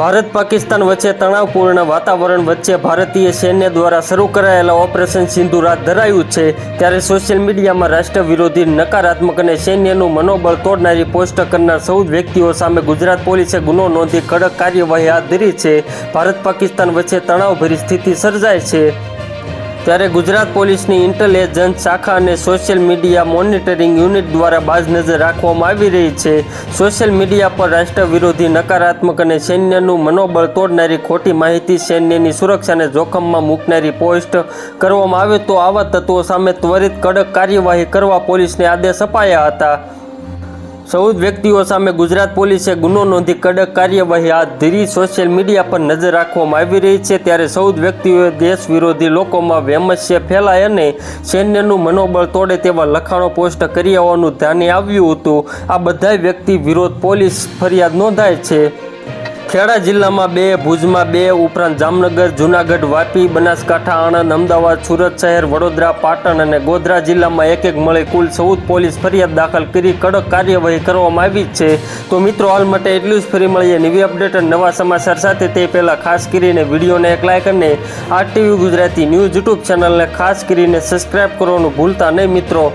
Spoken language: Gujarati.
ભારત પાકિસ્તાન વચ્ચે તણાવપૂર્ણ વાતાવરણ વચ્ચે ભારતીય સૈન્ય દ્વારા શરૂ કરાયેલા ઓપરેશન સિંધુ રાત ધરાયું છે ત્યારે સોશિયલ મીડિયામાં રાષ્ટ્ર વિરોધી નકારાત્મક અને સૈન્યનું મનોબળ તોડનારી પોસ્ટ કરનાર ચૌદ વ્યક્તિઓ સામે ગુજરાત પોલીસે ગુનો નોંધી કડક કાર્યવાહી હાથ ધરી છે. ભારત પાકિસ્તાન વચ્ચે તણાવભરી સ્થિતિ સર્જાય છે. ત્યારે ગુજરાત પોલીસની ઇન્ટેલિજન્સ શાખા અને સોશિયલ મીડિયા મોનિટરિંગ યુનિટ દ્વારા બાજ નજર રાખવામાં આવી રહી છે. સોશિયલ મીડિયા પર રાષ્ટ્ર વિરોધી, નકારાત્મક અને સૈન્યનું મનોબળ તોડનારી ખોટી માહિતી સૈન્યની સુરક્ષાને જોખમમાં મૂકનારી પોસ્ટ કરવામાં આવે તો આવા તત્વો સામે ત્વરિત કડક કાર્યવાહી કરવા પોલીસને આદેશ અપાયા હતા. ચૌદ વ્યક્તિઓ સામે ગુજરાત પોલીસે ગુનો નોંધી કડક કાર્યવાહી હાથ ધરી સોશિયલ મીડિયા પર નજર રાખવામાં આવી રહી છે. ત્યારે ચૌદ વ્યક્તિઓએ દેશ વિરોધી લોકોમાં વેમસ્ય ફેલાય અને સૈન્યનું મનોબળ તોડે તેવા લખાણો પોસ્ટ કરી હોવાનું ધ્યાને આવ્યું હતું. આ બધા વ્યક્તિ વિરોધ પોલીસ ફરિયાદ નોંધાય છે. ખેડા જિલ્લામાં બે, ભુજમાં બે, ઉપરાંત જામનગર, જુનાગઢ, વાપી, બનાસકાંઠા, આણંદ, અમદાવાદ, સુરત શહેર, વડોદરા, પાટણ અને ગોધરા જિલ્લામાં એક એક મળી કુલ ચૌદ પોલીસ ફરિયાદ દાખલ કરી કડક કાર્યવાહી કરવામાં આવી છે. તો મિત્રો, હાલ માટે એટલું જ. ફરી મળીએ નવી અપડેટ અને નવા સમાચાર સાથે. તે પહેલાં ખાસ કરીને વિડીયોને એક લાઇક અને R TV Gujarati news YouTube ચેનલને ખાસ કરીને સબસ્ક્રાઇબ કરવાનું ભૂલતા નહીં મિત્રો.